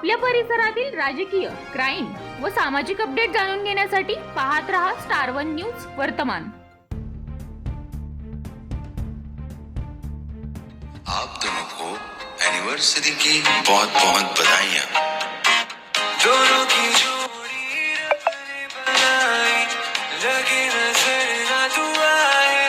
आपल्या परिसरातील राजकीय क्राईम व सामाजिक अपडेट जाणून घेण्यासाठी पाहत रहा स्टार वन न्यूज वर्तमान. आप दोनों को एनिवर्सरी की बहुत बहुत बधाइयाँ। दोनों की जोड़ी रब ने बनाई लगे नजर ना तू आए।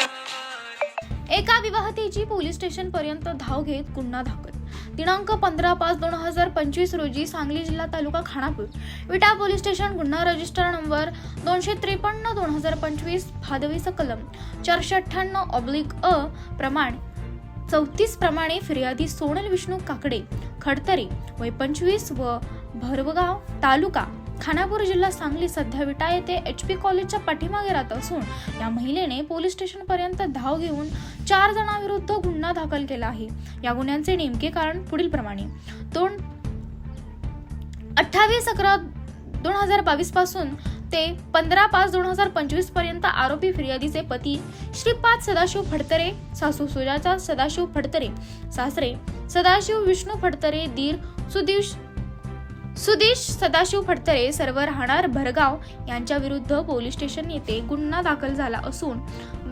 एका विवाहतेची पोलीस स्टेशन पर्यंत धाव घेत गुन्हा दाखल दिनांक पंधरा पाच दोन हजार पंचवीस रोजी सांगली जिल्हा तालुका खानापूर. विटा पोलीस स्टेशन गुन्हा रजिस्टर नंबर दोनशे त्रेपन्न दोन हजार पंचवीस भादवीचं कलम चारशे अठ्ठ्याण्णव ऑब्लिक अ प्रमाण चौतीस प्रमाणे फिर्यादी सोनल विष्णू काकडे खडतरे वय पंचवीस व भरवगाव तालुका. खानापूर जिल्हा सांगली सध्या विटा येथे एच पी कॉलेजच्या पाठीमागे राहत असून या महिलेने पोलीस स्टेशन पर्यंत धाव घेऊन चार जणांविरुद्ध गुन्हा दाखल केला आहे. या गुन्ह्यांचे नेमके कारण पुढील प्रमाणे. दोन अठ्ठावीस अकरा दोन हजार बावीसपासून ते पंधरा पाच दोन हजार पंचवीसपर्यंत आरोपी फिर्यादीचे पती श्रीपाद सदाशिव फडतरे सासू सुजाता सदाशिव फडतरे सासरे सदाशिव विष्णू फडतरे दीर सुदीश सुदेश सदाशिव फडतरे सर्व राहणार भरगाव. यांच्या विरुद्ध पोलीस स्टेशन येथे गुन्हा दाखल झाला असून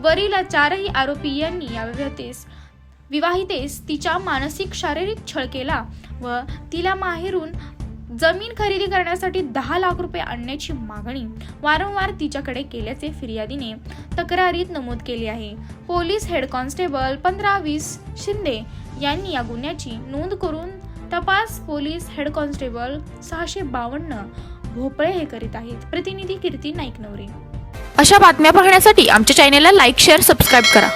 वरील चारही आरोपी यांनी या विवाहितेस तिच्या मानसिक शारीरिक छळ केला व तिला माहेरून जमीन खरेदी करण्यासाठी दहा लाख रुपये आणण्याची मागणी वारंवार तिच्याकडे केल्याचे फिर्यादीने तक्रारीत नमूद केले आहे. पोलीस हेड कॉन्स्टेबल पंधरा वीस शिंदे यांनी या गुन्ह्याची नोंद करून तपास पोलीस हेड कॉन्स्टेबल सहाशे बावन्न भोपळे हे करीत आहेत. प्रतिनिधी कीर्ती नाईक नवरे अशा बातम्या पाहण्यासाठी आमच्या चॅनेलला लाईक शेअर सबस्क्राईब करा.